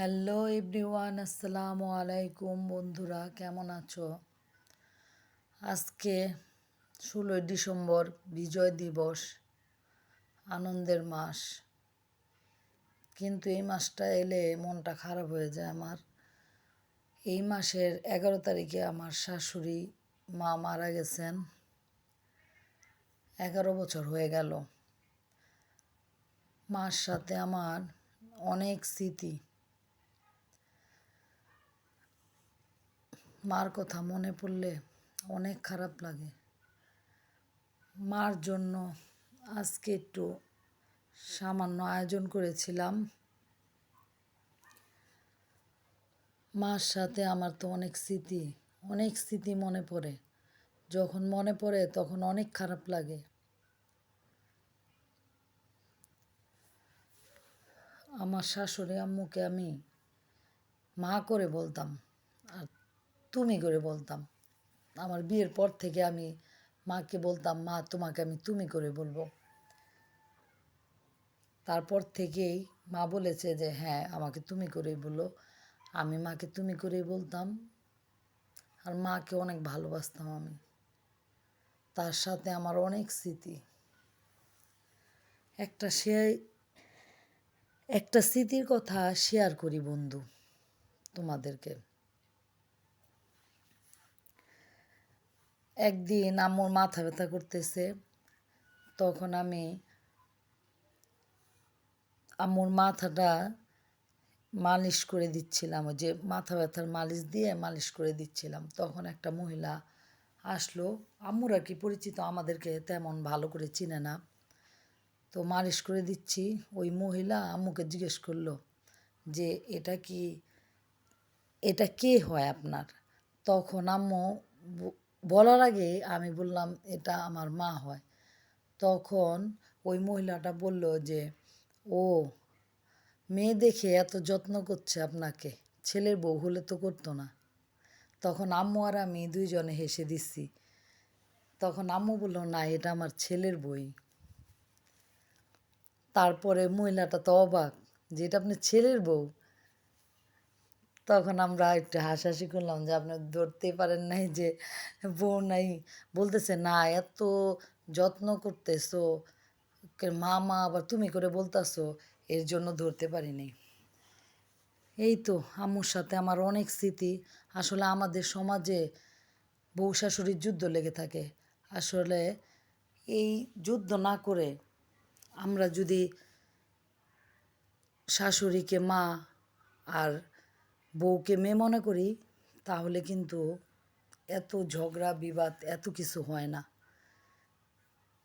Hello everyone, আসসালামু আলাইকুম বন্ধুরা, কেমন আছো? আজকে ষোলোই ডিসেম্বর, বিজয় দিবস, আনন্দের মাস। কিন্তু এই মাসটা এলে মনটা খারাপ হয়ে যায় আমার। এই মাসের এগারো তারিখে আমার শাশুড়ি মা মারা গেছেন। এগারো বছর হয়ে গেল। মার সাথে আমার অনেক স্মৃতি। মার কথা মনে পড়লে অনেক খারাপ লাগে। মার জন্য আজকে একটু সামান্য আয়োজন করেছিলাম। মার সাথে আমার তো অনেক স্মৃতি অনেক স্মৃতি মনে পড়ে। যখন মনে পড়ে তখন অনেক খারাপ লাগে। আমার শাশুড়ি আম্মুকে আমি মা করে বলতাম, আর তুমি করে বলতাম। আমার বিয়ের পর থেকে আমি মাকে বলতাম, মা, তোমাকে আমি তুমি করে বলব। তারপর থেকেই মা বলেছে যে হ্যাঁ আমাকে তুমি করেই বলো। আমি মাকে তুমি করেই বলতাম। আর মাকে অনেক ভালোবাসতাম আমি। তার সাথে আমার অনেক স্মৃতি। একটা সে, একটা স্মৃতির কথা শেয়ার করি বন্ধু তোমাদেরকে। একদিন আম্মুর মাথা ব্যথা করতেছে, তখন আমি আম্মুর মাথাটা মালিশ করে দিচ্ছিলাম, ওই যে মাথা ব্যথার মালিশ দিয়ে মালিশ করে দিচ্ছিলাম। তখন একটা মহিলা আসলো, আম্মুর আর কি পরিচিত, আমাদেরকে তেমন ভালো করে চিনে না। তো মালিশ করে দিচ্ছি, ওই মহিলা আম্মুকে জিজ্ঞেস করল যে, এটা কি, এটা কে হয় আপনার? তখন আম্মু বলার আগে আমি বললাম, এটা আমার মা হয়। তখন ওই মহিলাটা বলল যে, ও, মেয়ে দেখে এত যত্ন করছে আপনাকে, ছেলের বউ হলে তো করতো না। তখন আম্মু আর আমি দুইজনে হেসে দিচ্ছি। তখন আম্মু বলল, না, এটা আমার ছেলের বই। তারপরে মহিলাটা তো অবাক যে, এটা আপনার ছেলের বউ? তখন আমরা একটু হাসাহাসি করলাম যে, আপনি ধরতেই পারেন নাই যে, বউ নাই। বলতেছে, না, এত যত্ন করতেছো। মা মা আবার তুমি করে বলতেছো, এর জন্য ধরতে পারিনি এই তো আম্মুর সাথে আমার অনেক স্মৃতি। আসলে আমাদের সমাজে বউ শাশুড়ির যুদ্ধ লেগে থাকে। আসলে এই যুদ্ধ না করে আমরা যদি শাশুড়িকে মা আর বউকে মেয়ে মনে করি, তাহলে কিন্তু এত ঝগড়া, বিবাদ, এত কিছু হয় না।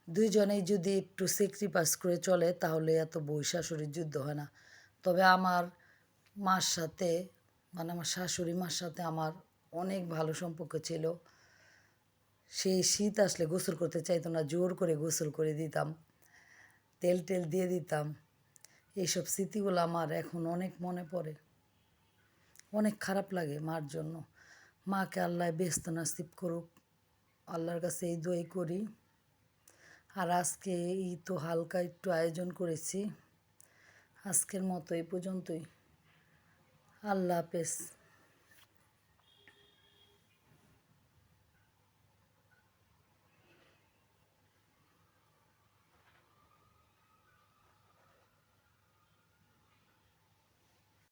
দুইজনেই যদি একটু স্যাক্রিফাইস করে চলে, তাহলে এত বউ শাশুড়ির যুদ্ধ হয় না। তবে আমার মার সাথে মানে আমার শাশুড়ি মার সাথে আমার অনেক ভালো সম্পর্ক ছিল। সেই শীত আসলে গোসল করতে চাইতো না, জোর করে গোসল করে দিতাম তেল টেল দিয়ে দিতাম। এইসব স্মৃতিগুলো আমার এখন অনেক মনে পড়ে। অনেক খারাপ লাগে মার জন্য। মাকে আল্লাহ ব্যস্ত নাসিব করুক, আল্লাহর কাছে এই দোয়াই করি। আর আজকে এই তো হালকা একটু আয়োজন করেছি। আজকের মতো এই পর্যন্তই। আল্লাহ হাফেজ।